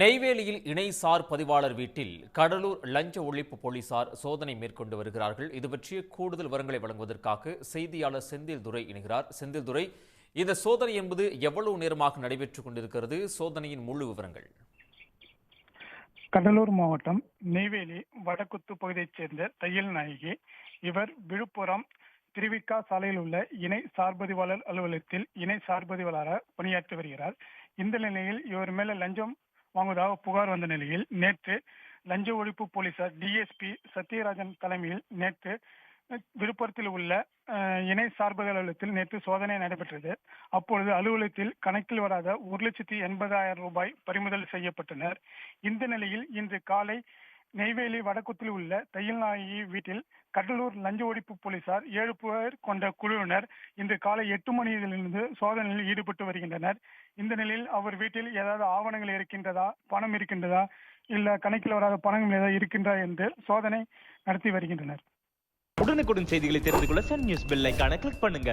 நெய்வேலியில் இணை சார் பதிவாளர் வீட்டில் கடலூர் லஞ்ச ஒழிப்பு போலீசார் சோதனை மேற்கொண்டு வருகிறார்கள். இது பற்றிய கூடுதல் விவரங்களை வழங்குவதற்காக செய்தியாளர் செந்தில் துரை இணைகிறார். செந்தில் துரை இந்த சோதனை என்பது எவ்வளவு நேரமாக நடைபெற்றுக் கொண்டிருக்கிறது? சோதனையின் முழு விவரங்கள். கடலூர் மாவட்டம் நெய்வேலி வடக்குத்து பகுதியைச் சேர்ந்த தையல் நாயகி. இவர் விழுப்புரம் திருவிக்கா சாலையில் உள்ள இணை சார்பதிவாளர் அலுவலகத்தில் இணை சார்பதிவாளராக பணியாற்றி வருகிறார். இந்த நிலையில் இவர் மேல லஞ்சம் வாங்குவதாக புகார் வந்த நிலையில் நேற்று லஞ்ச ஒழிப்பு போலீசார் டிஎஸ்பி சத்யராஜன் தலைமையில் நேற்று விழுப்புரத்தில் உள்ள அஹ், இணை சார்புகள் அலுவலகத்தில் நேற்று சோதனை நடைபெற்றது. அப்பொழுது அலுவலகத்தில் கணக்கில் வராத ஒரு லட்சத்தி எண்பதாயிரம் ரூபாய் பறிமுதல் செய்யப்பட்டனர். இந்த நிலையில் இன்று காலை நெய்வேலி வடக்குத்தில் உள்ள தையல்நாயகி வீட்டில் கடலூர் லஞ்ச ஒழிப்பு போலீசார் ஏழு பேர் கொண்ட குழுவினர் இன்று காலை எட்டு மணியிலிருந்து சோதனையில் ஈடுபட்டு வருகின்றனர். இந்த நிலையில் அவர் வீட்டில் ஏதாவது ஆவணங்கள் இருக்கின்றதா பணம் இருக்கின்றதா இல்ல கணக்கில் வராத பணங்கள் ஏதாவது இருக்கின்றதா என்று சோதனை நடத்தி வருகின்றனர். உடனுக்குடன் செய்திகளை தெரிந்து கொள்ள சன் நியூஸ் பெல் ஐக்கான கிளிக் பண்ணுங்க.